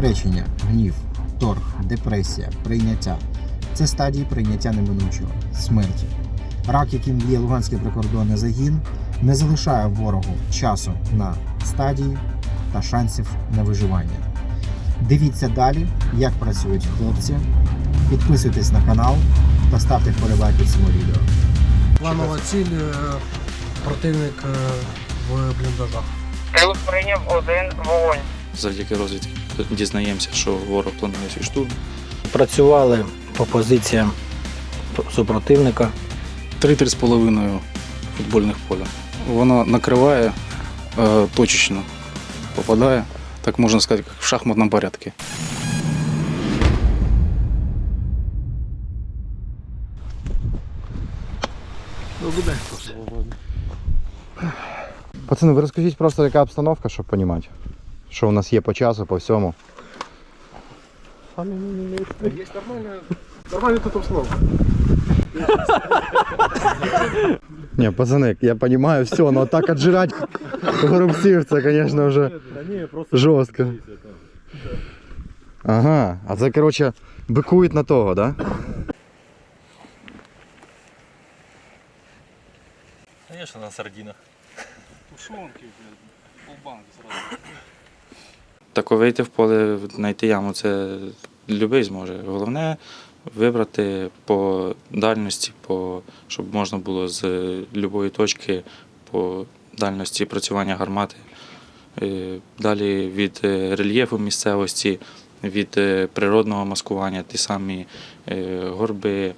заперечення, гнів, торг, депресія, прийняття це стадії прийняття неминучого смерті. Рак, яким є Луганський прикордонний загін, не залишає ворогу часу на стадії та шансів на виживання. Дивіться далі, як працюють хлопці. Підписуйтесь на канал та ставте вподобайки цьому відео. Планова ціль е, противник е, в бліндажах. Плюс прийняв один вогонь. Завдяки розвідки дізнаємося, що ворог планує свій штурм. Працювали по позиціям супротивника. 3-3,5 футбольних поля. Воно накриває е, точечно, попадає, так можна сказати, як в шахматному порядку. Пацани, ви розкажіть просто, яка обстановка, щоб розуміти. Що у нас є по часу, по всьому. Нормально тут обстановка. Ні, пацани, я розумію, все, але так отжирати горобців, це, звісно, вже жорстко. Ага, а це, коротше, бикують на того, так? Да? Конечно, на сардинах. Так вийти в поле, знайти яму, це любий зможе. Головне вибрати по дальності, по, щоб можна було з будь-якої точки по дальності працювання гармати. Е, Далі від е, рельєфу місцевості, від е, природного маскування, ті самі горби,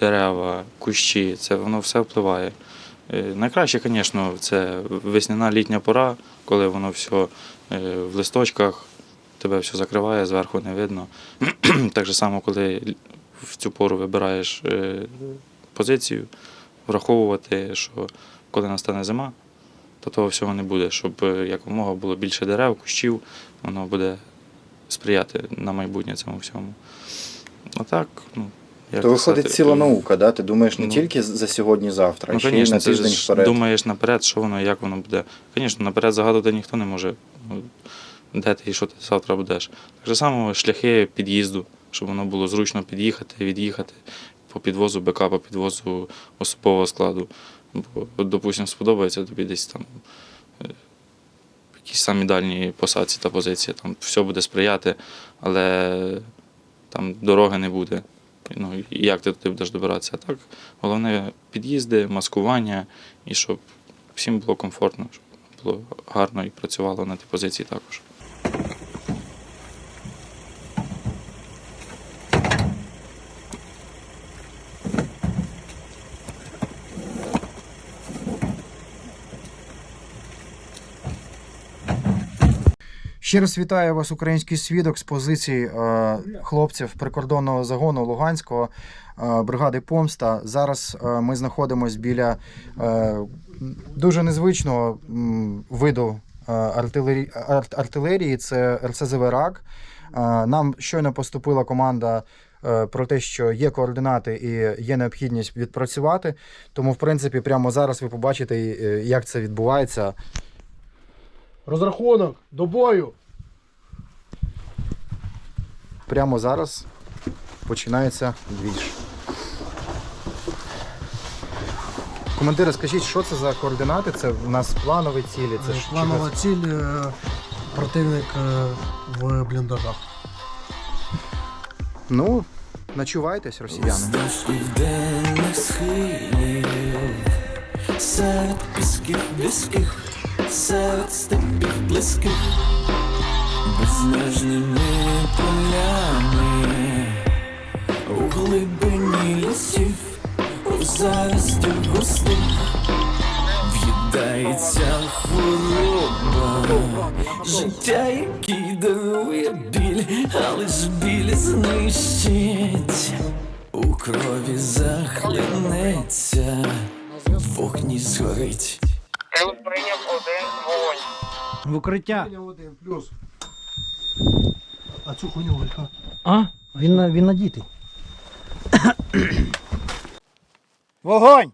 дерева, кущі, це воно все впливає. Е, Найкраще, звісно, це весняна літня пора, коли воно все в листочках, тебе все закриває, зверху не видно. так же само, коли в цю пору вибираєш е, позицію, враховувати, що коли настане зима, то того всього не буде, щоб е, якомога було більше дерев, кущів, воно буде сприяти на майбутнє цьому всьому. А так, ну. Як То виходить сказати, ціла наука, да? Ти думаєш не Ну. тільки за сьогодні-завтра, а Ну, ще й звісно, на тиждень ж вперед. думаєш наперед, що воно, як воно буде. Звісно, наперед загадувати ніхто не може, ну, де ти і що ти завтра будеш. Так же само шляхи під'їзду, щоб воно було зручно під'їхати, від'їхати по підвозу БК, по підвозу особового складу. Бо, от, допустимо, сподобається тобі десь там е, в самі дальній посадці та позиції, там все буде сприяти, але там дороги не буде. Ну, як ти туди будеш добиратися? А так, головне під'їзди, маскування, і щоб всім було комфортно, щоб було гарно і працювало на тій позиції також. Ще раз вітаю вас, український свідок з позиції е, хлопців прикордонного загону Луганського е, бригади Помста. Зараз е, ми знаходимося біля е, дуже незвичного м, виду е, артилерії, арт- артилерії. Це РСЗВ «Рак». Е, нам щойно поступила команда. е, Про те, що є координати і є необхідність відпрацювати. Тому, в принципі, прямо зараз ви побачите, е, як це відбувається. Розрахунок до бою. Прямо зараз починається двіж. Командири, скажіть, що це за координати? Це в нас планові цілі? Це Е, ж Планова чогось- ціль е, противник е, в бліндажах. Ну, начувайтесь, росіяни. Вздовж південних схилів, серед пісків близьких, серед степів безмежними полями, у глибині лісів, у заростях густих, в'їдається хвороба, життя, який дарує біль, але ж біль знищить. У крові захлинеться, вогні згорить. В укриття. Один плюс. А цю хуйню вольха. А? Він, на- він надітий. Вогонь!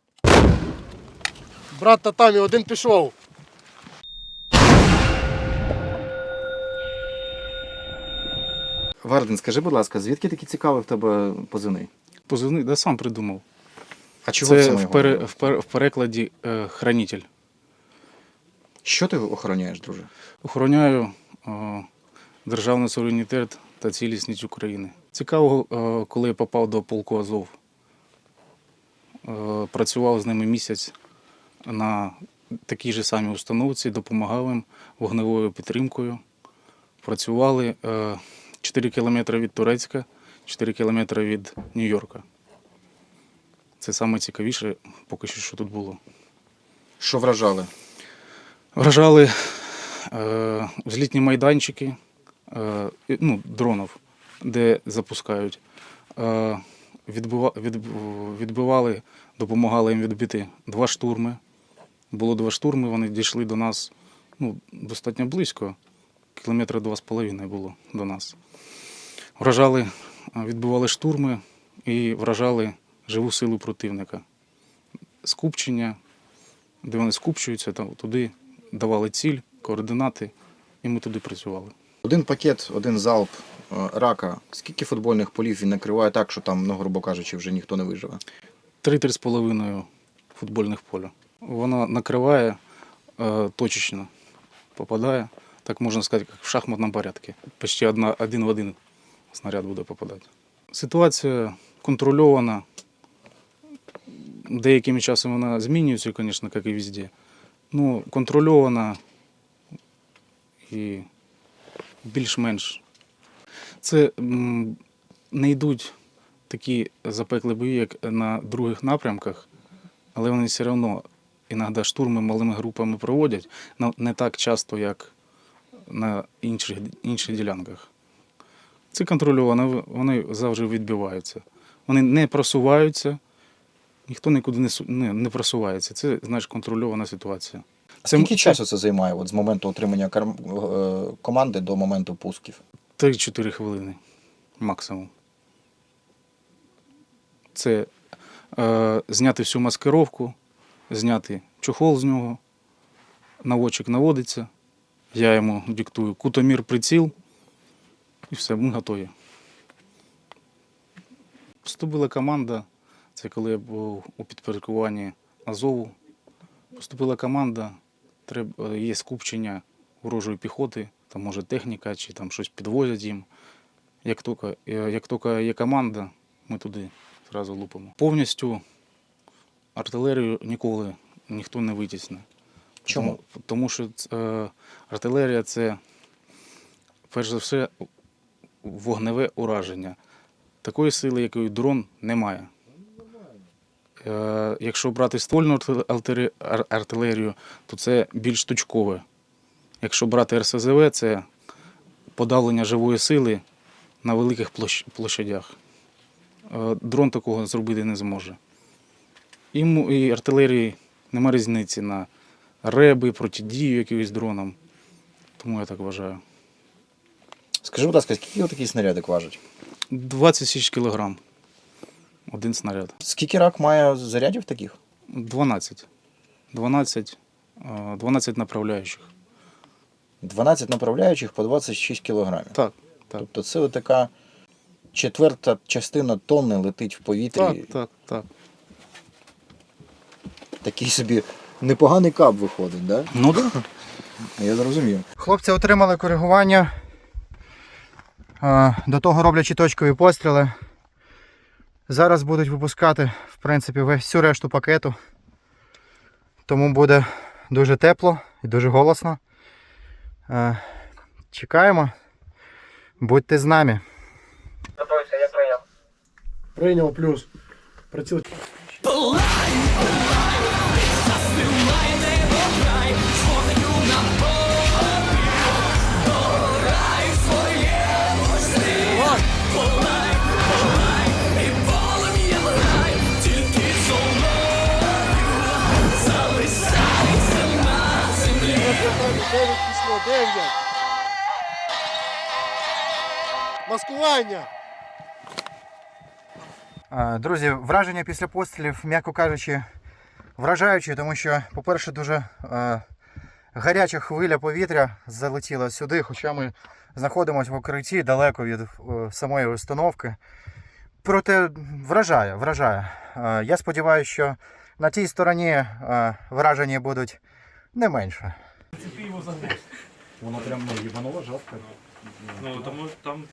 Брат татамі, один пішов. Варден, скажи, будь ласка, звідки такий цікавий в тебе позивний? Позивний, да сам придумав. А чого Це саме в, його пере, обрав? в, пер- в перекладі е, хранитель. Що ти охороняєш, друже? Охороняю е, державний суверенітет та цілісність України. Цікаво, е, коли я попав до полку Азов. Е, працював з ними місяць на такій же самій установці, допомагав їм вогневою підтримкою. Працювали е, 4 кілометри від Турецька, 4 кілометри від Нью-Йорка. Це найцікавіше поки що, що тут було. Що вражали? Вражали е, взлітні майданчики е, ну, дронів, де запускають. Е, відбива, відб- відбивали, допомагали їм відбити два штурми. Було два штурми, вони дійшли до нас ну, достатньо близько. Кілометра два з половиною було до нас. Вражали, е, відбивали штурми і вражали живу силу противника. Скупчення, де вони скупчуються, там, туди давали ціль, координати, і ми туди працювали. Один пакет, один залп е, рака. Скільки футбольних полів він накриває так, що там, ну, грубо кажучи, вже ніхто не виживе? Три-три з половиною футбольних поля. Вона накриває е, точечно, попадає, так можна сказати, як в шахматному порядку. Почти одна, один в один снаряд буде попадати. Ситуація контрольована. Деякими часом вона змінюється, звісно, як і везде. Ну, контрольована і більш-менш. Це не йдуть такі запекли бої, як на других напрямках, але вони все одно іноді штурми малими групами проводять, не так часто, як на інших, інших ділянках. Це контрольовано, вони завжди відбиваються. Вони не просуваються, ніхто нікуди не, не, не просувається. Це, знаєш, контрольована ситуація. Це- Скільки часу це займає от, з моменту отримання карм... е, команди до моменту пусків? 3-4 хвилини максимум. Це е, зняти всю маскировку, зняти чохол з нього, наводчик наводиться, я йому диктую кутомір приціл, і все, ми готові. Поступила команда, це коли я був у підпорядкуванні Азову. Поступила команда, треба, є скупчення ворожої піхоти, там може техніка чи там щось підвозять їм. Як тільки, е, як тільки є команда, ми туди одразу лупимо. Повністю артилерію ніколи ніхто не витісне. Чому? Тому, тому що е, артилерія це перш за все вогневе ураження. Такої сили, якої дрон немає. Е, якщо брати ствольну арти- артиле- ар- артилерію, то це більш точкове. Якщо брати РСЗВ, це подавлення живої сили на великих площадях. Е, Дрон такого зробити не зможе. І, артилерії нема різниці на реби, протидію якимось дронам. Тому я так вважаю. Скажи, будь ласка, скільки такий снарядик важить? 26 кілограм. Один снаряд. Скільки рак має зарядів таких? 12. 12, е, 12 направляючих. 12 направляючих по 26 кілограмів. Так, так. Тобто це така четверта частина тонни летить в повітрі. Так, так, так. Такий собі непоганий кап виходить, да? Ну так. Я зрозумів. Хлопці отримали коригування. Е, До того роблячи точкові постріли. Зараз будуть випускати, в принципі, весь- всю решту пакету. Тому буде дуже тепло і дуже голосно. Е, Чекаємо. Будьте з нами. Готуйся, я прийняв. Прийняв плюс. Приціл. Маскування! Е, Друзі, враження після пострілів, м'яко кажучи, вражаючі, тому що, по-перше, дуже е, гаряча хвиля повітря залетіла сюди, хоча ми знаходимося в укритті далеко від е, самої установки. Проте вражає, вражає. Е, Я сподіваюся, що на тій стороні е, враження будуть не менше. Воно прям ну, їбануло жорстко. Ну, тому там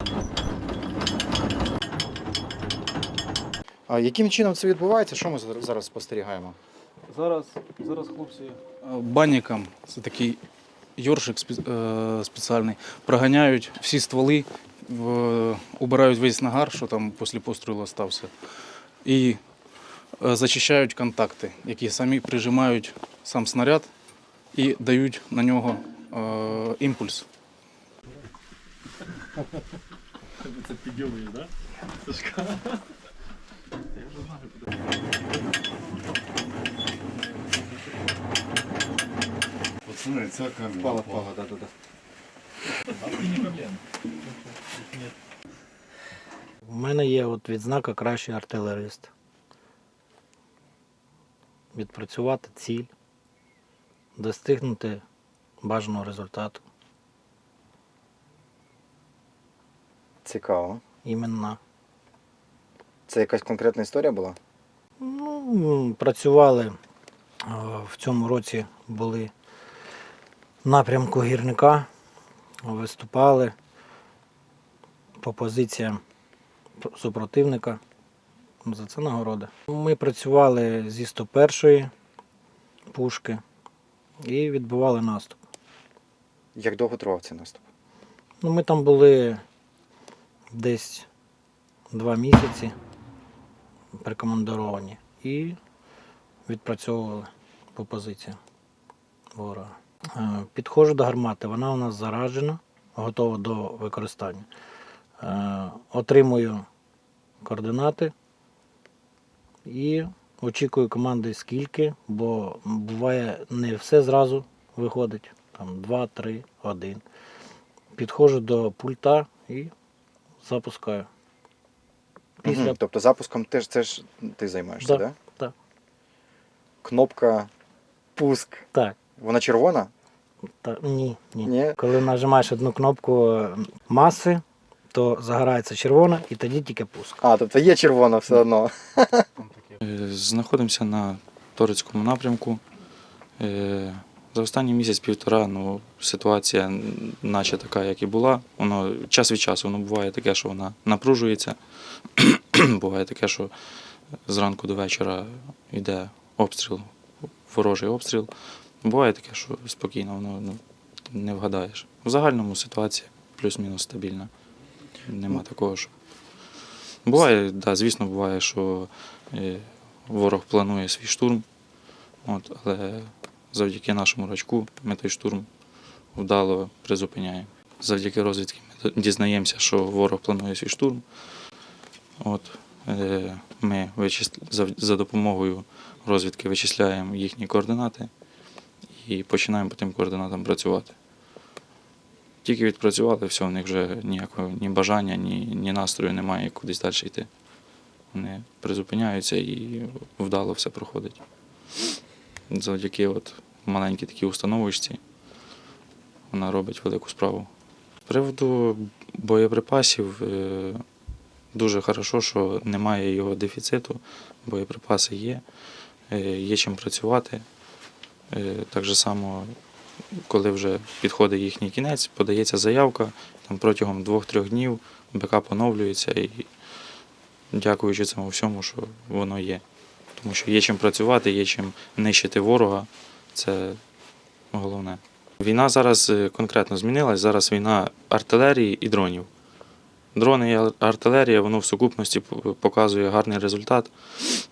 А яким чином це відбувається? Що ми зараз спостерігаємо? Зараз, зараз хлопці е, банникам, це такий йоршик е, спеціальний, проганяють всі стволи, убирають весь нагар, що там після пострілу залишився, і е, зачищають контакти, які самі прижимають сам снаряд і дають на нього е, імпульс. Впала, впала, да, да, да. У мене є от відзнака кращий артилерист. Відпрацювати ціль, достигнути бажаного результату. Цікаво. Іменно. Це якась конкретна історія була? Ну, працювали е, в цьому році були напрямку гірника, виступали по позиціям супротивника. За це нагорода. Ми працювали зі 101-ї пушки і відбивали наступ. Як довго тривав цей наступ? Ну, ми там були десь два місяці прикомандировані і відпрацьовували по позиціям ворога. Е, Підходжу до гармати, вона у нас заражена, готова до використання. Е, Отримую координати і очікую команди скільки, бо буває не все зразу виходить. Там 2, 3, 1 підходжу до пульта і запускаю. Після Мгм. Тобто запуском теж це ж ти займаєшся, Да, так? так. Кнопка пуск. так, Вона червона? та, ні, ні. Ні. Коли нажимаєш одну кнопку е, маси, то загорається червона і тоді тільки пуск. А, тобто є червона все одно. Е, Знаходимося на Торецькому напрямку. Е, За останній місяць-півтора ну, ситуація наче така, як і була. Воно час від часу воно буває таке, що вона напружується. буває таке, що зранку до вечора йде обстріл, ворожий обстріл. Буває таке, що спокійно воно ну, не вгадаєш. В загальному ситуація плюс-мінус стабільна. Нема такого, що. Буває, да, звісно, буває, що е, ворог планує свій штурм, от, але завдяки нашому рачку ми той штурм вдало призупиняємо. Завдяки розвідки ми дізнаємося, що ворог планує свій штурм. От, е, ми за допомогою розвідки вичисляємо їхні координати і починаємо по тим координатам працювати. Тільки відпрацювали, все, в них вже ніякого ні бажання, ні, ні настрою немає кудись далі йти. Вони призупиняються і вдало все проходить. Завдяки от маленькій такій установочці вона робить велику справу. З приводу боєприпасів е, дуже хорошо, що немає його дефіциту, боєприпаси є, е, є чим працювати. Е, Так же само, коли вже підходить їхній кінець, подається заявка, там протягом двох-трьох днів БК поновлюється і дякуючи цьому всьому, що воно є. Тому що є чим працювати, є чим нищити ворога. Це головне. Війна зараз е, конкретно змінилась. Зараз війна артилерії і дронів. Дрони і артилерія, воно в сукупності показує гарний результат.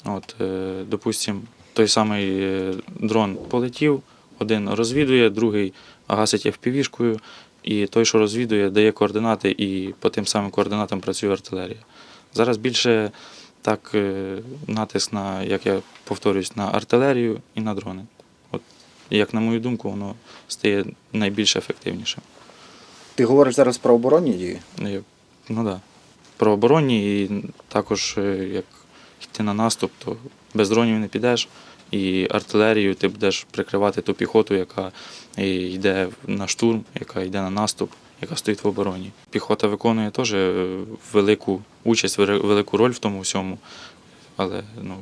От, е, допустим, той самий е, дрон полетів, один розвідує, другий гасить FPV-шкою, і той, що розвідує, дає координати, і по тим самим координатам працює артилерія. Зараз більше так е, натиск на, як я повторюсь, на артилерію і на дрони. От, як на мою думку, воно стає найбільш ефективнішим. Ти говориш зараз про оборонні дії? Е, Ну так. Да. Про оборонні і також е, як йти на наступ, то без дронів не підеш. І артилерію ти будеш прикривати ту піхоту, яка йде на штурм, яка йде на наступ, яка стоїть в обороні. Піхота виконує теж е, велику участь, велику роль в тому всьому, але ну,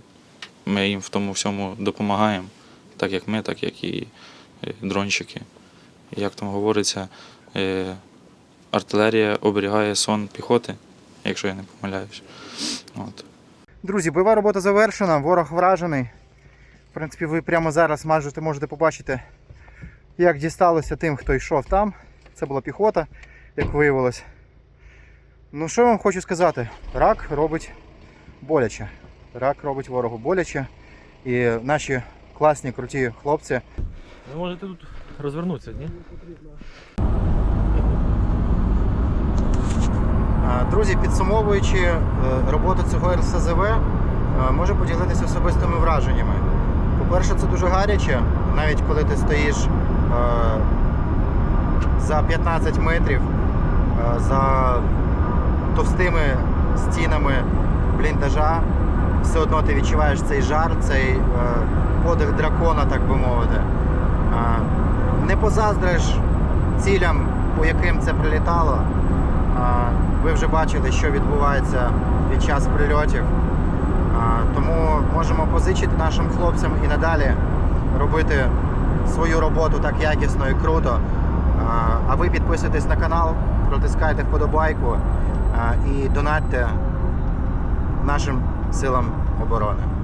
ми їм в тому всьому допомагаємо, так як ми, так як і е, дронщики. Як там говориться, е, артилерія оберігає сон піхоти, якщо я не помиляюсь. От. Друзі, бойова робота завершена, ворог вражений. В принципі, ви прямо зараз можете, можете побачити, як дісталося тим, хто йшов там. Це була піхота, як виявилось. Ну, що я вам хочу сказати? Рак робить боляче. Рак робить ворогу боляче. І наші класні, круті хлопці Ви можете тут розвернутися, ні? Друзі, підсумовуючи е, роботу цього РСЗВ, е, можу поділитися особистими враженнями. По-перше, це дуже гаряче, навіть коли ти стоїш е, за 15 метрів, е, за товстими стінами бліндажа, все одно ти відчуваєш цей жар, цей е, подих дракона, так би мовити. Е, Не позаздриш цілям, по яким це прилітало. А, Ви вже бачили, що відбувається під час прильотів. Тому можемо позичити нашим хлопцям і надалі робити свою роботу так якісно і круто. А ви підписуйтесь на канал, протискайте вподобайку і донатьте нашим силам оборони.